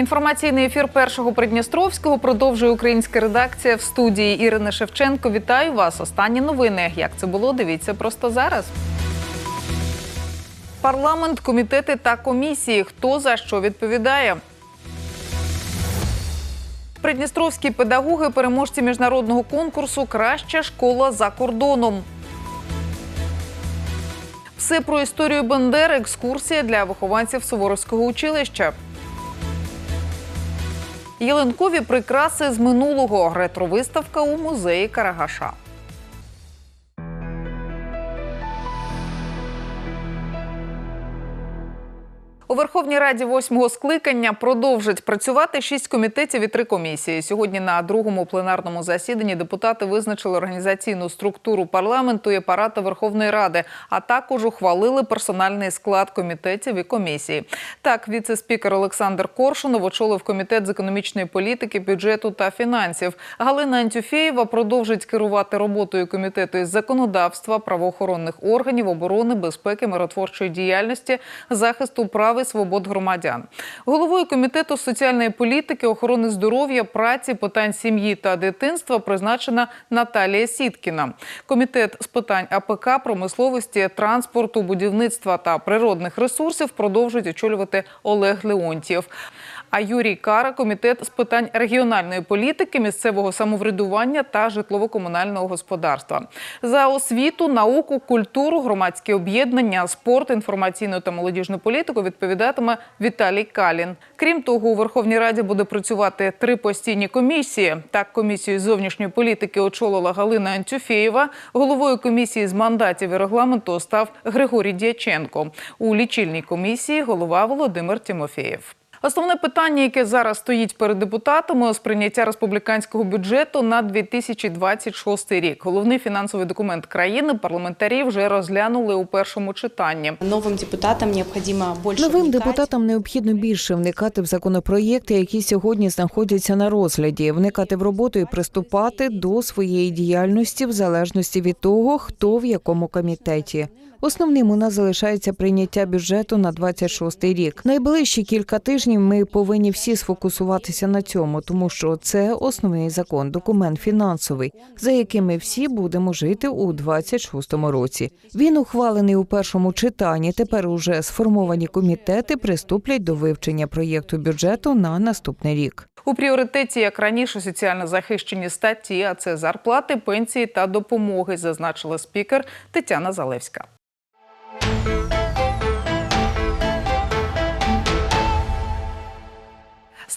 Інформаційний ефір першого Придністровського продовжує українська редакція в студії Ірина Шевченко. Вітаю вас. Останні новини. Як це було? Дивіться просто зараз. Парламент, комітети та комісії. Хто за що відповідає? Придністровські педагоги, переможці міжнародного конкурсу Краща школа за кордоном. Все про історію Бендери. Екскурсія для вихованців Суворовського училища. Єленкові прикраси з минулого. Ретровиставка у музеї Карагаша. У Верховній Раді восьмого скликання продовжать працювати шість комітетів і три комісії. Сьогодні на другому пленарному засіданні депутати визначили організаційну структуру парламенту і апарату Верховної Ради, а також ухвалили персональний склад комітетів і комісії. Так, віце-спікер Олександр Коршунов очолив комітет з економічної політики, бюджету та фінансів. Галина Антюфєєва продовжить керувати роботою комітету із законодавства, правоохоронних органів, оборони, безпеки, миротворчої діяльності, захисту прав і свобод громадян. Головою комітету соціальної політики, охорони здоров'я, праці, питань сім'ї та дитинства призначена Наталія Сіткіна. Комітет з питань АПК, промисловості, транспорту, будівництва та природних ресурсів продовжують очолювати Олег Леонтьєв. А Юрій Кара комітет з питань регіональної політики, місцевого самоврядування та житлово-комунального господарства. За освіту, науку, культуру, громадські об'єднання, спорт, інформаційну та молодіжну політику відповідатиме Віталій Калін. Крім того, у Верховній Раді буде працювати три постійні комісії. Так, комісію зовнішньої політики очолила Галина Антюфєєва. Головою комісії з мандатів і регламенту став Григорій Дяченко. У лічильній комісії голова Володимир Тимофєєв. Основне питання, яке зараз стоїть перед депутатами, сприйняття республіканського бюджету на 2026 рік. Головний фінансовий документ країни парламентарі вже розглянули у першому читанні. Новим депутатам необхідно більше Новим депутатам необхідно більше вникати в законопроєкти, які сьогодні знаходяться на розгляді, вникати в роботу і приступати до своєї діяльності в залежності від того, хто в якому комітеті. Основним у нас залишається прийняття бюджету на 26 рік. Найближчі кілька тижнів ми повинні всі сфокусуватися на цьому, тому що це основний закон, документ фінансовий, за яким ми всі будемо жити у 26 році. Він ухвалений у першому читанні. Тепер уже сформовані комітети приступлять до вивчення проєкту бюджету на наступний рік. У пріоритеті, як раніше, соціально захищені статті, а це зарплати, пенсії та допомоги, зазначила спікер Тетяна Залевська.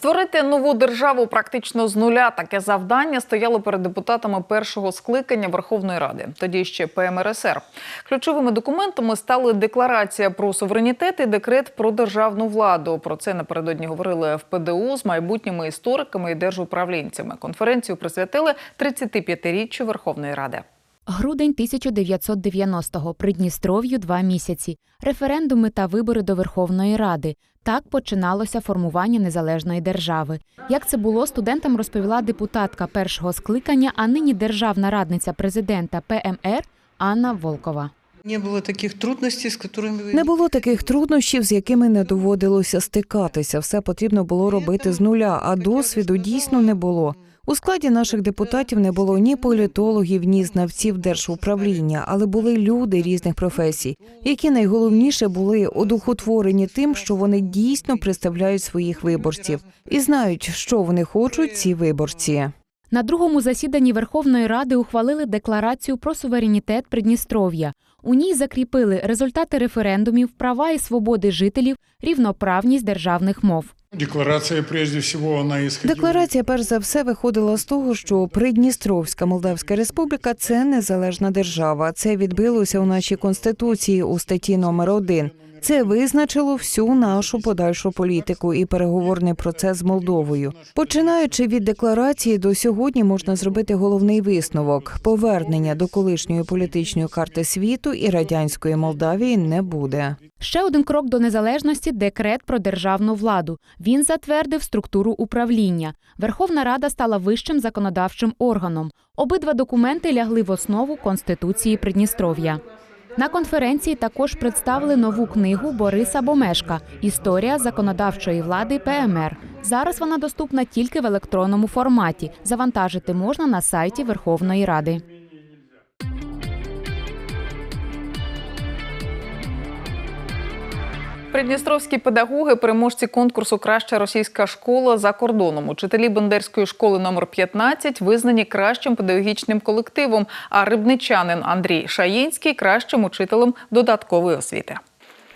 Створити нову державу практично з нуля таке завдання стояло перед депутатами першого скликання Верховної Ради, тоді ще ПМРСР. Ключовими документами стали декларація про суверенітет і декрет про державну владу. Про це напередодні говорили в ПДУ з майбутніми істориками і держуправлінцями. Конференцію присвятили 35-річчю Верховної Ради. Грудень 1990-го. Придністров'ю два місяці. Референдуми та вибори до Верховної Ради. Так починалося формування незалежної держави. Як це було, студентам розповіла депутатка першого скликання, а нині державна радниця президента ПМР Анна Волкова. Не було таких трудностей, з якими Не було таких труднощів, з якими не доводилося стикатися. Все потрібно було робити з нуля, а досвіду дійсно не було. У складі наших депутатів не було ні політологів, ні знавців держуправління, але були люди різних професій, які найголовніше були одухотворені тим, що вони дійсно представляють своїх виборців і знають, що вони хочуть ці виборці. На другому засіданні Верховної Ради ухвалили декларацію про суверенітет Придністров'я. У ній закріпили результати референдумів, права і свободи жителів, рівноправність державних мов. Декларація прежде всего, она исходила... Декларація перш за все виходила з того, що Придністровська Молдавська Республіка це незалежна держава. Це відбилося у нашій конституції у статті номер 1 Це визначило всю нашу подальшу політику і переговорний процес з Молдовою. Починаючи від декларації до сьогодні, можна зробити головний висновок: повернення до колишньої політичної карти світу і радянської Молдавії не буде. Ще один крок до незалежності декрет про державну владу. Він затвердив структуру управління. Верховна Рада стала вищим законодавчим органом. Обидва документи лягли в основу Конституції Придністров'я. На конференції також представили нову книгу Бориса Бомешка Історія законодавчої влади ПМР. Зараз вона доступна тільки в електронному форматі. Завантажити можна на сайті Верховної Ради. Придністровські педагоги, переможці конкурсу Краща російська школа за кордоном. Учителі Бендерської школи номер 15 визнані кращим педагогічним колективом, а рибничанин Андрій Шаїнський кращим учителем додаткової освіти.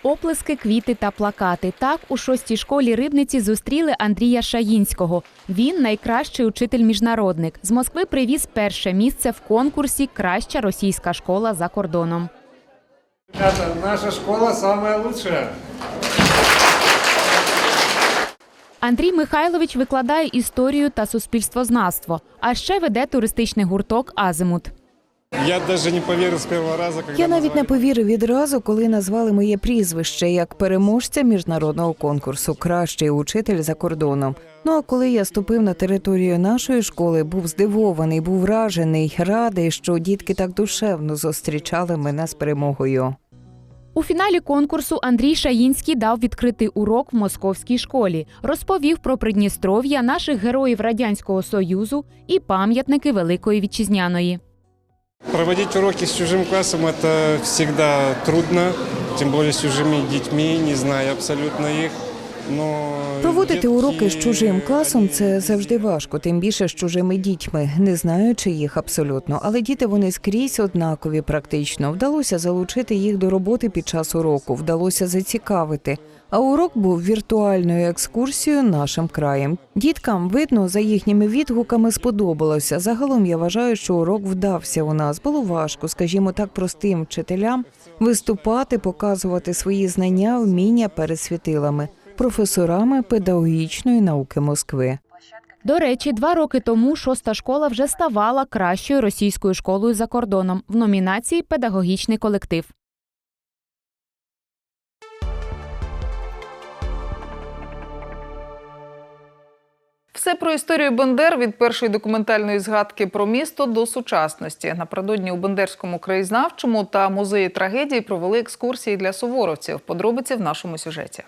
Оплески, квіти та плакати. Так у шостій школі рибниці зустріли Андрія Шаїнського. Він найкращий учитель-міжнародник. З Москви привіз перше місце в конкурсі Краща російська школа за кордоном. Ребята, наша школа самая лучшая. Андрій Михайлович викладає історію та суспільствознавство, а ще веде туристичний гурток Азимут. Я даже не поверил с первого раза, когда Я навіть не повірив відразу, коли назвали моє прізвище як переможця міжнародного конкурсу Кращий учитель за кордоном. Ну а коли я ступив на територію нашої школи, був здивований, був вражений, радий, що дітки так душевно зустрічали мене з перемогою. У фіналі конкурсу Андрій Шаїнський дав відкритий урок в московській школі, розповів про Придністров'я, наших героїв Радянського Союзу і пам'ятники Великої Вітчизняної. Проводити уроки з чужим класом це завжди трудно, тим більше з чужими дітьми, не знаю абсолютно их. Но Проводити уроки з чужим класом це завжди важко, тим більше з чужими дітьми, не знаючи їх абсолютно. Але діти вони скрізь однакові практично. Вдалося залучити їх до роботи під час уроку, вдалося зацікавити. А урок був віртуальною екскурсією нашим краєм. Діткам видно за їхніми відгуками сподобалося. Загалом я вважаю, що урок вдався у нас. Було важко, скажімо так, простим вчителям виступати, показувати свої знання, вміння перед світилами професорами педагогічної науки Москви. До речі, два роки тому шоста школа вже ставала кращою російською школою за кордоном в номінації Педагогічний колектив. Все про історію Бендер від першої документальної згадки про місто до сучасності. Напередодні у Бендерському краєзнавчому та музеї трагедії провели екскурсії для суворовців. Подробиці в нашому сюжеті.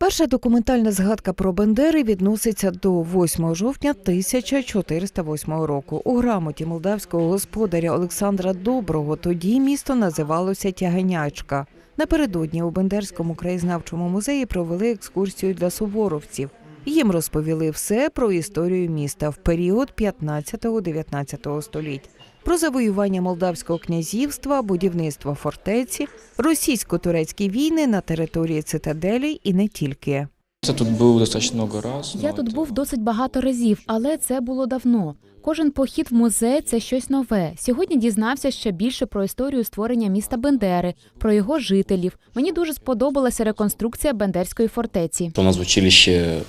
Перша документальна згадка про Бендери відноситься до 8 жовтня 1408 року. У грамоті молдавського господаря Олександра Доброго тоді місто називалося Тяганячка. Напередодні у Бендерському краєзнавчому музеї провели екскурсію для суворовців. Їм розповіли все про історію міста в період 15-19 століть. Про завоювання молдавського князівства, будівництво фортеці, російсько-турецькі війни на території цитаделі і не тільки. Це тут був достатньо багато разів. Я тут був досить багато разів, але це було давно. Кожен похід в музей це щось нове. Сьогодні дізнався ще більше про історію створення міста Бендери, про його жителів. Мені дуже сподобалася реконструкція Бендерської фортеці. У нас в училище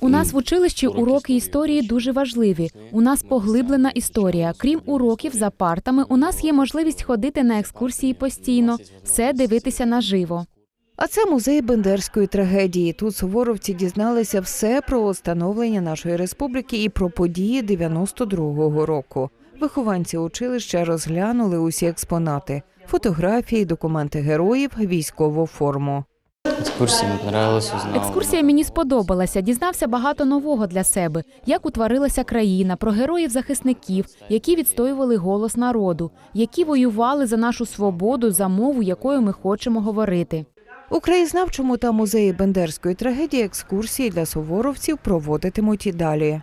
У нас в училищі Уроки уроки історії дуже важливі. У нас поглиблена історія. Крім уроків за партами, у нас є можливість ходити на екскурсії постійно, все дивитися наживо. А це музей бендерської трагедії. Тут суворовці дізналися все про становлення нашої республіки і про події 92-го року. Вихованці училища розглянули усі експонати: фотографії, документи героїв, військову форму. екскурсія мені узнав. Екскурсія мені сподобалася. Дізнався багато нового для себе, як утворилася країна, про героїв-захисників, які відстоювали голос народу, які воювали за нашу свободу, за мову, якою ми хочемо говорити. У краєзнавчому та музеї бендерської трагедії екскурсії для суворовців проводитимуть і далі.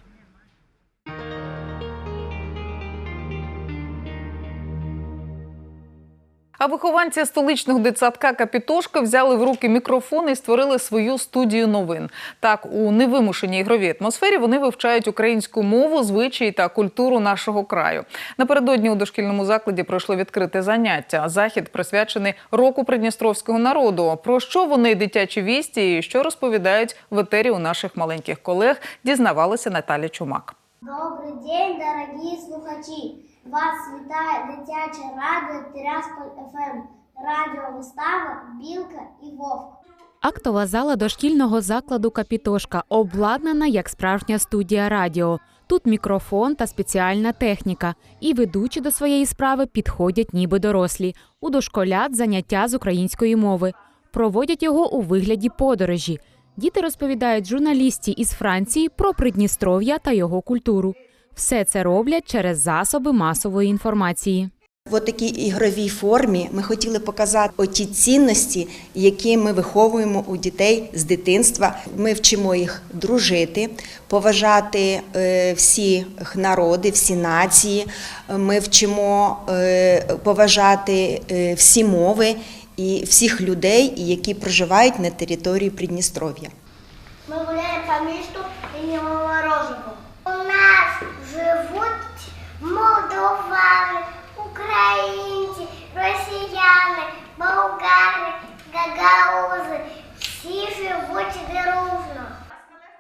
А вихованці столичного дитсадка Капітошка взяли в руки мікрофон і створили свою студію новин. Так, у невимушеній ігровій атмосфері вони вивчають українську мову, звичаї та культуру нашого краю. Напередодні у дошкільному закладі пройшло відкрите заняття. Захід присвячений року придністровського народу. Про що вони дитячі вісті і що розповідають в етері у наших маленьких колег, дізнавалася Наталя Чумак. Добрий день, дорогі слухачі! Вас вітає дитяче радіо Тирасполь ФМ, радіо вистава Білка і Вовк. Актова зала дошкільного закладу Капітошка обладнана як справжня студія радіо. Тут мікрофон та спеціальна техніка, і ведучі до своєї справи підходять ніби дорослі. У дошколят заняття з української мови. Проводять його у вигляді подорожі. Діти розповідають журналісті із Франції про Придністров'я та його культуру. Все це роблять через засоби масової інформації. В такій ігровій формі ми хотіли показати оті цінності, які ми виховуємо у дітей з дитинства. Ми вчимо їх дружити, поважати е, всі народи, всі нації. Ми вчимо е, поважати е, всі мови і всіх людей, які проживають на території Придністров'я. Мы гуляем по месту и не мороженого. У нас живут молдованы, украинцы, россияне, болгари, гагаузы. Всі живуть дружно.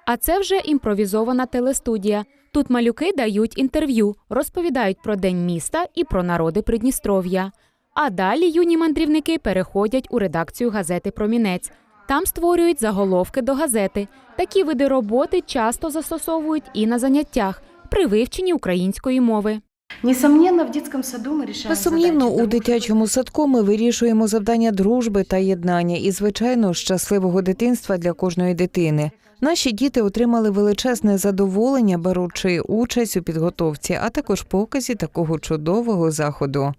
А це вже імпровізована телестудія. Тут малюки дають інтерв'ю, розповідають про день міста і про народи Придністров'я. А далі юні мандрівники переходять у редакцію газети Промінець. Там створюють заголовки до газети. Такі види роботи часто застосовують і на заняттях при вивченні української мови. Несомненно, в детском саду мы решаем Безсумнівно, у дитячому садку ми вирішуємо завдання дружби та єднання і, звичайно, щасливого дитинства для кожної дитини. Наші діти отримали величезне задоволення, беручи участь у підготовці, а також показі такого чудового заходу.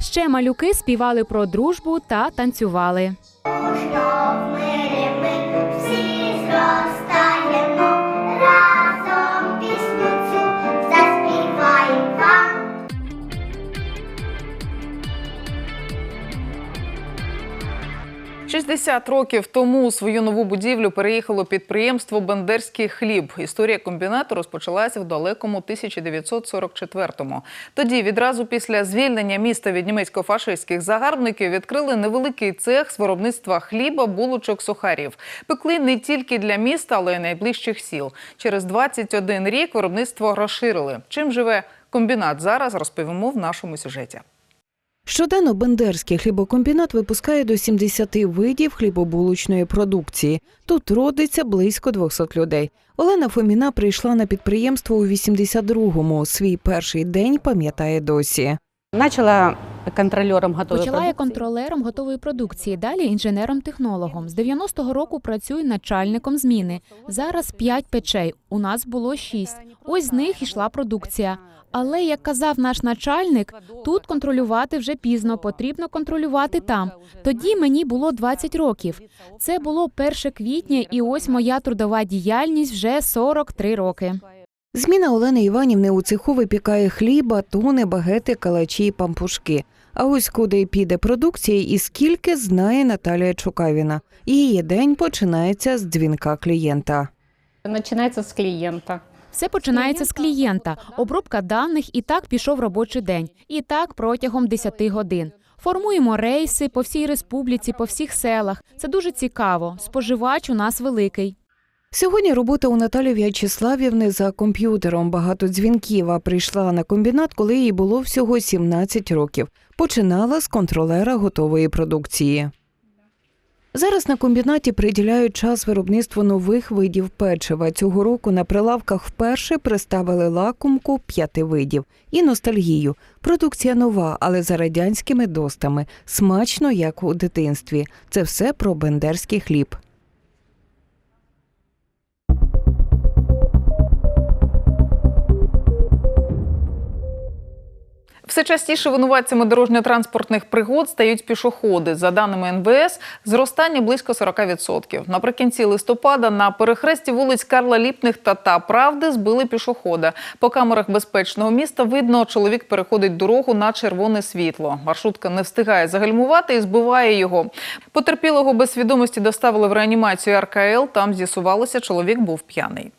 Ще малюки співали про дружбу та танцювали. 60 років тому у свою нову будівлю переїхало підприємство Бендерський хліб. Історія комбінату розпочалася в далекому 1944-му. Тоді, відразу після звільнення міста від німецько-фашистських загарбників, відкрили невеликий цех з виробництва хліба, булочок, сухарів. Пекли не тільки для міста, але й найближчих сіл. Через 21 рік виробництво розширили. Чим живе комбінат зараз, розповімо в нашому сюжеті. Щоденно Бендерський хлібокомбінат випускає до 70 видів хлібобулочної продукції. Тут родиться близько 200 людей. Олена Фоміна прийшла на підприємство у 82-му. Свій перший день пам'ятає досі. Начала контролером готовой Почала я контролером готової продукції, далі інженером-технологом. З 90-го року працюю начальником зміни. Зараз 5 печей, у нас було 6. Ось з них йшла продукція. Але, як казав наш начальник, тут контролювати вже пізно, потрібно контролювати там. Тоді мені було 20 років. Це було 1 квітня, і ось моя трудова діяльність вже 43 роки. Зміна Олени Іванівни у цеху випікає хліба, тони, багети, калачі і пампушки. А ось куди піде продукція і скільки знає Наталія Чукавіна. Її день починається з дзвінка клієнта. Начинается с клиента. Все починається з клієнта, обробка даних, і так пішов робочий день. І так протягом 10 годин. Формуємо рейси по всій республіці, по всіх селах. Це дуже цікаво. Споживач у нас великий. Сьогодні робота у Наталі В'ячеславівни за комп'ютером. Багато дзвінків, а прийшла на комбінат, коли їй було всього 17 років. Починала з контролера готової продукції. Зараз на комбінаті приділяють час виробництву нових видів печива. Цього року на прилавках вперше представили лакомку п'яти видів і ностальгію. Продукція нова, але за радянськими достами. Смачно, як у дитинстві. Це все про бендерський хліб. Все частіше винуватцями дорожньо-транспортних пригод стають пішоходи. За даними НВС, зростання близько 40%. Наприкінці листопада на перехресті вулиць Карла Ліпних та та Правди збили пішохода. По камерах безпечного міста видно, чоловік переходить дорогу на червоне світло. Маршрутка не встигає загальмувати і збиває його. Потерпілого без свідомості доставили в реанімацію РКЛ. Там з'ясувалося, чоловік був п'яний.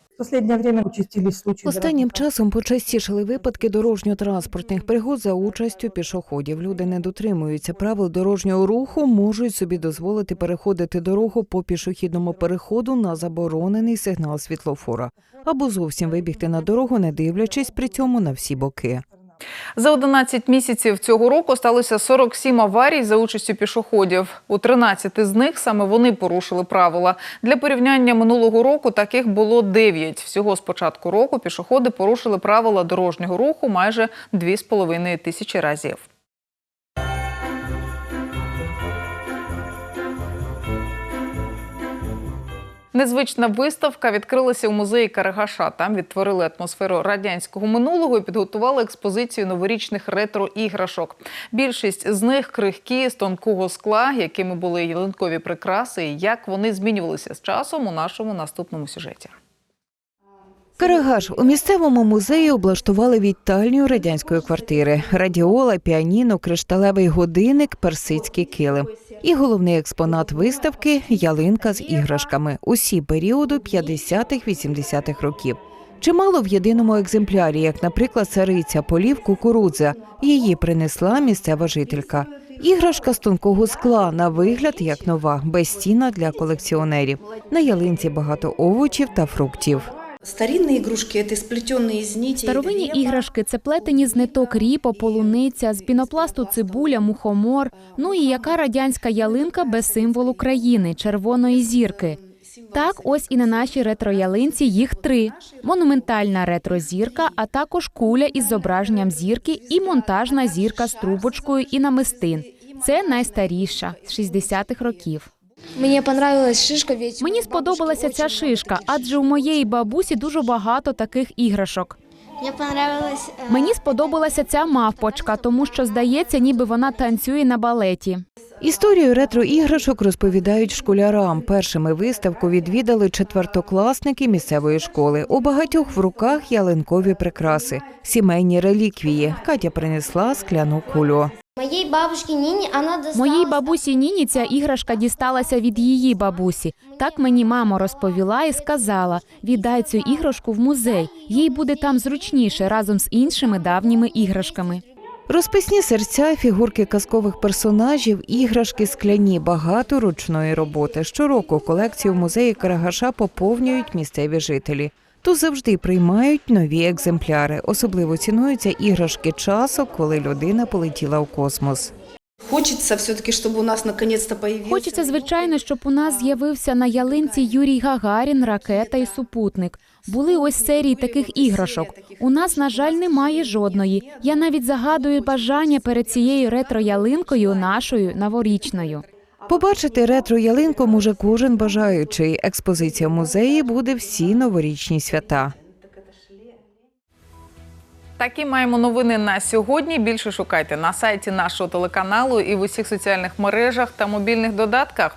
Останнім часом почастішали випадки дорожньо-транспортних пригод за участю пішоходів. Люди не дотримуються правил дорожнього руху, можуть собі дозволити переходити дорогу по пішохідному переходу на заборонений сигнал світлофора або зовсім вибігти на дорогу, не дивлячись при цьому на всі боки. За 11 місяців цього року сталося 47 аварій за участю пішоходів. У 13 з них саме вони порушили правила. Для порівняння минулого року таких було 9. Всього з початку року пішоходи порушили правила дорожнього руху майже 2,5 тисячі разів. Незвична виставка відкрилася у музеї Карагаша. Там відтворили атмосферу радянського минулого і підготували експозицію новорічних ретро-іграшок. Більшість з них крихкі з тонкого скла, якими були ялинкові прикраси, і як вони змінювалися з часом у нашому наступному сюжеті. Карагаш у місцевому музеї облаштували вітальню радянської квартири: радіола, піаніно, кришталевий годинник, персидський килим. І головний експонат виставки ялинка з іграшками. Усі періоду 50-х-80-х років. Чимало в єдиному екземплярі, як, наприклад, цариця полів кукурудза. Її принесла місцева жителька. Іграшка з тонкого скла на вигляд як нова, безцінна для колекціонерів. На ялинці багато овочів та фруктів. Старинные игрушки – это сплетенные из нитей. Старовинні древа. іграшки це плетені з ниток ріпо, полуниця, з пінопласту цибуля, мухомор. Ну і яка радянська ялинка без символу країни червоної зірки. Так, ось і на нашій ретро-ялинці їх три: монументальна ретро-зірка, а також куля із зображенням зірки і монтажна зірка з трубочкою і намистин. Це найстаріша з 60-х років. Мені понравилась шишка, ведь Мені сподобалася ця шишка, адже у моєї бабусі дуже багато таких іграшок. Мені понравилась Мені сподобалася ця мавпочка, тому що здається, ніби вона танцює на балеті. Історію ретро-іграшок розповідають школярам. Першими виставку відвідали четвертокласники місцевої школи. У багатьох в руках ялинкові прикраси, сімейні реліквії. Катя принесла скляну кулю. моїй бабушці Ніні, вона досталась... Моїй бабусі Ніні ця іграшка дісталася від її бабусі. Так мені мама розповіла і сказала: віддай цю іграшку в музей. Їй буде там зручніше разом з іншими давніми іграшками. Розписні серця, фігурки казкових персонажів, іграшки скляні, багато ручної роботи. Щороку колекцію в музеї Карагаша поповнюють місцеві жителі. Тут завжди приймають нові екземпляри. Особливо цінуються іграшки часу, коли людина полетіла у космос. Хочется все-таки, чтобы у нас наконец-то появился. Хочеться, звичайно, щоб у нас з'явився на ялинці Юрій Гагарін, ракета і супутник. Були ось серії таких іграшок. У нас, на жаль, немає жодної. Я навіть загадую бажання перед цією ретро-ялинкою нашою новорічною. Побачити ретро-ялинку може кожен бажаючий. Експозиція в музеї буде всі новорічні свята. Такі маємо новини на сьогодні. Більше шукайте на сайті нашого телеканалу і в усіх соціальних мережах та мобільних додатках.